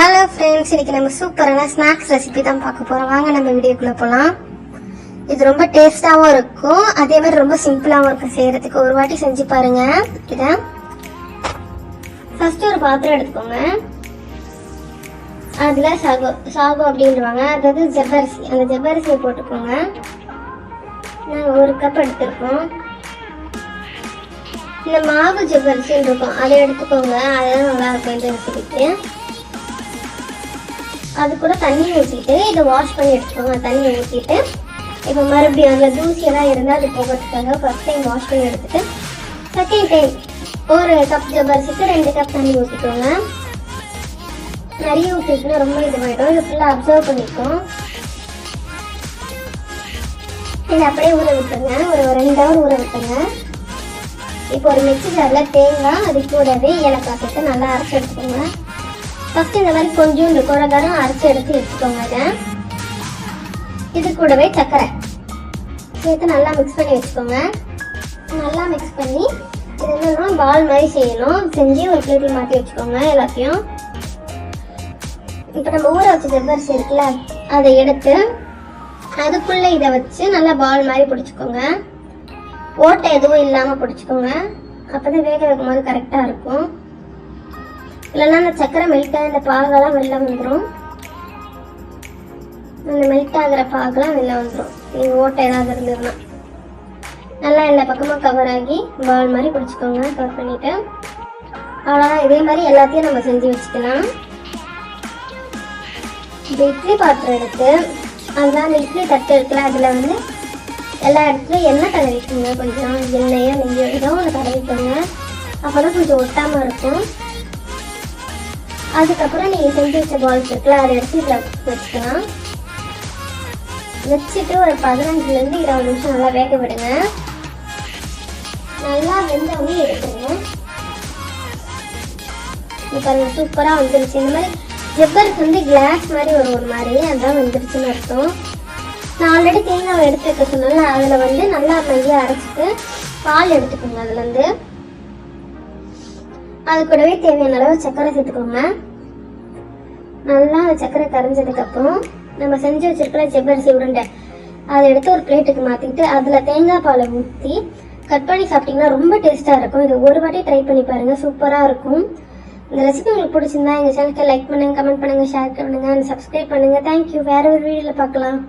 Hello friends இன்னைக்கு நம்ம சூப்பரான ஸ்நாக்ஸ் ரெசிபி தான் பார்க்க போறோம். வாங்க நம்ம வீடியோக்குள்ள போலாம். இது ரொம்ப டேஸ்டாவும் இருக்கும். அதே மாதிரி ரொம்ப சிம்பிளாவும் இருக்கும். செய்யறதுக்கு ஒரு வாட்டி செஞ்சு பாருங்க. இத ஃபர்ஸ்ட் ஒரு பாத்திரம் எடுத்துக்கோங்க. அதுல சாகோ சாகோ அப்படின்றவாங்க அதாவது ஜவ்வரிசி. அந்த ஜவ்வரிசியை போட்டுக்கோங்க. நாங்கள் ஒரு கப் எடுத்துருக்கோம். இந்த மாவு ஜவ்வரிசின்னு இருக்கும். அதை எடுத்துக்கோங்க. அதுதான் நல்லா இருக்கும் இந்த ரெசிபிக்கு அது கூட தண்ணி ஊற்றிட்டு இதை வாஷ் பண்ணி எடுத்துக்கோங்க தண்ணி ஊற்றிட்டு இப்போ மறுபடியும் அதில் தூசியெல்லாம் இருந்தால் அது போகிறதுக்காக ஃபர்ஸ்ட் டைம் வாஷ் பண்ணி எடுத்துட்டு செகண்ட் டைம் ஒரு கப் ஜவ்வரிசிக்கு ரெண்டு கப் தண்ணி ஊற்றிக்கோங்க நிறைய ஊற்றிட்டுனா ரொம்ப இதுவாகிடும் இது ஃபுல்லாக அப்சர்வ் பண்ணிக்கும். இதை அப்படியே ஊற விட்டுருங்க. ஒரு ரெண்டு ஹவர் ஊற விட்டுருங்க. இப்போ ஒரு மிக்சி ஜாரில் தேங்காய் அது கூடவே ஏலக்காய் சேர்த்து நல்லா அரைச்சி எடுத்துக்கோங்க. ஃபர்ஸ்ட் இந்த மாதிரி கொஞ்சோண்டு குறகரம் அரைச்சி எடுத்து எடுத்துக்கோங்க இதை. இது கூடவே சர்க்கரை. சேர்த்து நல்லா மிக்ஸ் பண்ணி வச்சுக்கோங்க. நல்லா மிக்ஸ் பண்ணி இது என்னன்னா பால் மாதிரி செய்யணும். செஞ்சு ஒரு பிளேட்டில் மாற்றி வச்சுக்கோங்க எல்லாத்தையும். இப்போ நம்ம ஊற வச்ச ஜவ்வரிசி இருக்குல்ல அதை எடுத்து அதுக்குள்ளே இதை வச்சு நல்லா பால் மாதிரி பிடிச்சிக்கோங்க. ஓட்டை எதுவும் இல்லாமல் பிடிச்சிக்கோங்க. அப்போ தான் வேக வைக்கும் போது கரெக்டாக இருக்கும். இல்லைன்னா அந்த சக்கரை மெல்ட் ஆகி அந்த பாகெல்லாம் வெளில வந்துடும் அந்த மெல்ட் ஆகிற பாகெல்லாம் வெளில வந்துடும் இது ஓட்டை ஏதாவது இருந்ததுன்னா. நல்லா எல்லா பக்கமும் கவர் ஆகி பால் மாதிரி பிடிச்சிக்கோங்க கவர் பண்ணிவிட்டு அவ்வளோதான் இதே மாதிரி எல்லாத்தையும் நம்ம செஞ்சு வச்சுக்கலாம். இந்த இட்லி பாத்திரம் எடுத்து அதுதான் அந்த இட்லி தட்டு இருக்குல்ல அதில் வந்து எல்லா இடத்துலையும் எண்ணெய் தடவிக்கோங்க கொஞ்சம் எண்ணெயோ நெய்யோ ஏதோ ஒன்று தடவிக்கோங்க அப்போ தான் கொஞ்சம் ஒட்டாமல் இருக்கும். அதுக்கப்புறம் நீங்கள் செஞ்சு வச்ச பால்ஸ் இருக்குல்ல அதை எடுத்து இதில் வச்சுக்கலாம் வச்சுட்டு ஒரு பதினஞ்சுலேருந்து இருபது நிமிஷம் நல்லா வேக விடுங்க. நல்லா வெந்தவொடனே எடுத்துருங்க. இப்போ பாருங்க சூப்பராக வந்துருச்சு. இந்த மாதிரி ஜெப்பருக்கு வந்து கிளாஸ் மாதிரி வரும் ஒரு மாதிரி. அதான் வந்துருச்சுன்னு அர்த்தம். நான் ஆல்ரெடி தேங்காவை எடுத்து வைக்க சொன்னேன்ல அதில் வந்து நல்லா மையாக அரைச்சிட்டு பால் எடுத்துக்கோங்க அதுலேருந்து அது கூடவே தேவையான அளவு சர்க்கரை சேர்த்துக்கோங்க. நல்லா சர்க்கரை கரைஞ்சதுக்கு அப்புறம் நம்ம செஞ்சு வச்சிருக்கிற ஜவ்வரிசி உருண்டை அதை எடுத்து ஒரு பிளேட்டுக்கு மாற்றிக்கிட்டு அதில் தேங்காய் பாலை ஊற்றி கட் பண்ணி சாப்பிட்டீங்கன்னா ரொம்ப டேஸ்ட்டாக இருக்கும். இது ஒரு வாட்டி ட்ரை பண்ணி பாருங்கள் சூப்பராக இருக்கும். இந்த ரெசிபி உங்களுக்கு பிடிச்சிருந்தா எங்கள் சேனலுக்கு லைக் பண்ணுங்கள் கமெண்ட் பண்ணுங்கள் ஷேர் பண்ணுங்கள் சப்ஸ்கிரைப் பண்ணுங்கள் தேங்க்யூ வேற ஒரு வீடியோவில் பார்க்கலாம்.